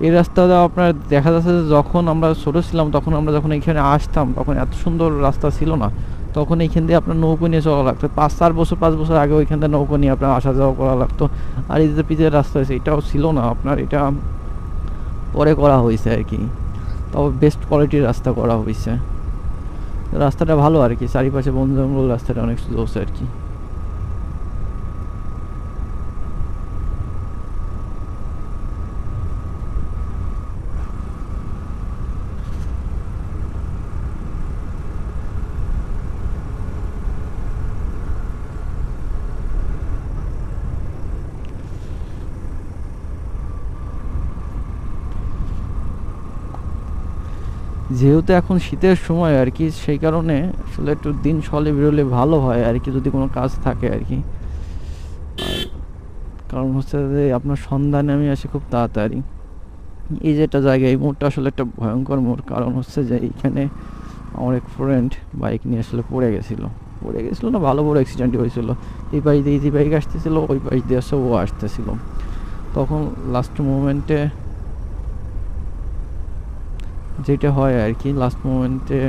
এই রাস্তাটা আপনার দেখা যাচ্ছে যে যখন আমরা ছোটো ছিলাম, তখন আমরা যখন এখানে আসতাম, তখন এত সুন্দর রাস্তা ছিল না। তখন এইখান দিয়ে আপনার নৌকো নিয়ে চলা লাগতো। পাঁচ, চার বছর, পাঁচ বছর আগে ওইখান থেকে নৌকো নিয়ে আপনার আসা যাওয়া করা লাগতো। আর এই যে পিচের রাস্তা হয়েছে এটাও ছিল না আপনার, এটা পরে করা হয়েছে আর কি। তবে বেস্ট কোয়ালিটির রাস্তা করা হয়েছে। রাস্তাটা ভালো আর কি, চারিপাশে বন জঙ্গল, রাস্তাটা অনেক জোস আর কি। যেহেতু এখন শীতের সময় আর কি, সেই কারণে আসলে একটু দিন সলে বেরোলে ভালো হয় আর কি, যদি কোনো কাজ থাকে আর কি। কারণ হচ্ছে যে আপনার সন্ধানে আমি আসি খুব তাড়াতাড়ি। এই যে একটা জায়গা এই মোড়টা আসলে একটা ভয়ঙ্কর মোড় কারণ হচ্ছে যে এইখানে আমার এক ফ্রেন্ড বাইক নিয়ে আসলে পড়ে গেছিল। পড়ে গেছিল না, ভালো বড় অ্যাক্সিডেন্টই হয়েছিল। এই পাশ দিয়ে, এই বাইক আসতেছিলো, ওই পাশ দিয়ে আসে, ও আসতেছিল। তখন লাস্ট মোমেন্টে যেটা হয় আর কি লাস্ট মোমেন্টে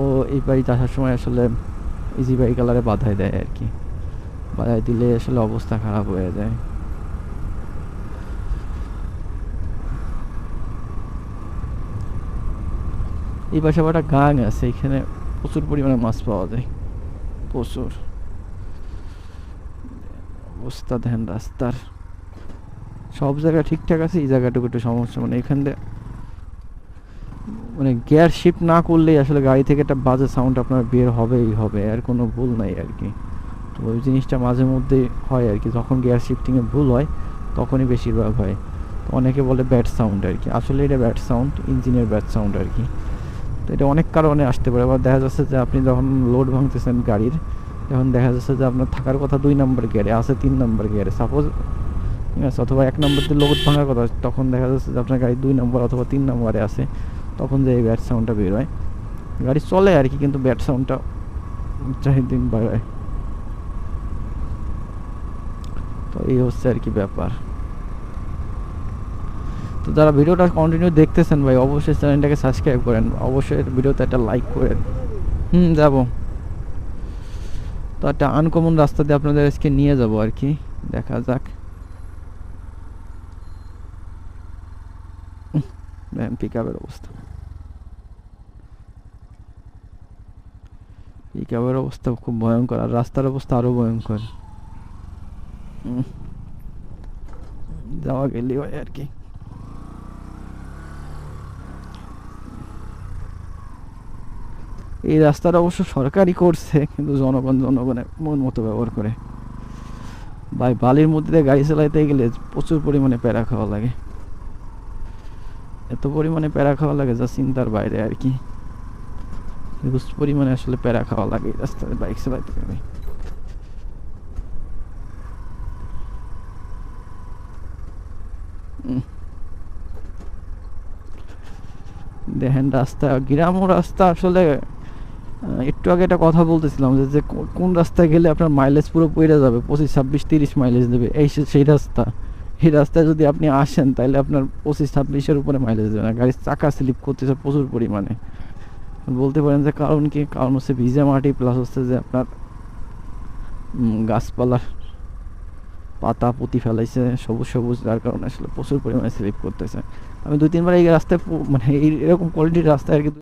ও এই বাড়িতে আসার সময় আসলে ইজি বাইক কালারে বাধাই দেয় আর কি বাধাই দিলে আসলে অবস্থা খারাপ হয়ে যায়। এই পাশে একটা গাং আছে, এখানে প্রচুর পরিমাণে মাছ পাওয়া যায়। প্রচুর। অবস্থা দেখেন রাস্তার। সব জায়গা ঠিকঠাক আছে, এই জায়গাটুকু একটু সমস্যা মানে এখান দিয়ে মানে গিয়ার শিফট না করলেই আসলে গাড়ি থেকে একটা বাজে সাউন্ড আপনার বের হবেই হবে, আর কোনো ভুল নাই আর কি। তো ওই জিনিসটা মাঝে মধ্যে হয় আর কি, যখন গিয়ার শিফটিংয়ে ভুল হয়, তখনই বেশিরভাগ হয়। তো অনেকে বলে ব্যাড সাউন্ড আর কি। আসলে এটা ব্যাড সাউন্ড ইঞ্জিনের ব্যাড সাউন্ড আর কি। তো এটা অনেক কারণে আসতে পারে। আবার দেখা যাচ্ছে যে আপনি যখন লোড ভাঙতেছেন গাড়ির তখন দেখা যাচ্ছে যে আপনার থাকার কথা দুই নম্বর গিয়ারে আছে তিন নম্বর গিয়ারে সাপোজ ঠিক আছে, অথবা এক নম্বর দিয়ে লোড ভাঙার কথা, তখন দেখা যাচ্ছে যে আপনার গাড়ি দুই নম্বর অথবা তিন নম্বরে আছে। তখন যে এই ব্যাট সাউন্ডটা বের হয় গাড়ি চলে আর কি, কিন্তু ব্যাট সাউন্ডটা চার দিন বাড়ায়। তো এই হচ্ছে আর কি ব্যাপার। তো যারা ভিডিওটা কন্টিনিউ দেখতেছেন ভাই, অবশ্যই চ্যানেলটাকে সাবস্ক্রাইব করেন। অবশ্যই ভিডিওতে একটা লাইক করেন। হুম, যাব। তো একটা আনকমন রাস্তা দিয়ে আপনাদের আজকে নিয়ে যাব আর কি। দেখা যাক। পিক আপের অবস্থা। আপের অবস্থা খুব ভয়ঙ্কর, আর রাস্তার অবস্থা আরও ভয়ঙ্কর। যাওয়া গেলি হয় আর কি। এই রাস্তাটা অবশ্য সরকারই করছে, কিন্তু জনগণ জনগণের মন মতো ব্যবহার করে। ভাই, বালির মধ্যে গাড়ি চালাইতে গেলে প্রচুর পরিমাণে প্যারা খাওয়া লাগে। এত পরিমাণে প্যারা খাওয়া লাগে যা চিন্তার বাইরে আর কি। আসলে প্যারা খাওয়া লাগে রাস্তায়, বাইক চালাইতে দেখেন রাস্তা গ্রামও রাস্তা আসলে একটু আগে একটা কথা বলতেছিলাম যে যে কোন রাস্তায় গেলে আপনার মাইলেজ পুরো পড়ে যাবে? পঁচিশ, ছাব্বিশ, তিরিশ মাইলেজ দেবে। এই সেই রাস্তা। এই রাস্তায় যদি আপনি আসেন তাহলে আপনার পঁচিশ, ছাব্বিশের উপরে মাইলেজ দেবে না। গাড়ির চাকা স্লিপ করতেছে প্রচুর পরিমাণে। বলতে পারেন যে কারণ কি? কারণ হচ্ছে ভিজা মাটি প্লাস হচ্ছে যে আপনার গাছপালার পাতা পুঁতি ফেলাইছে, সবুজ সবুজ, যার কারণে আসলে প্রচুর পরিমাণে স্লিপ করতেছে। আমি দুই তিনবার এই রাস্তায় মানে এই এরকম কোয়ালিটির রাস্তায় আর কি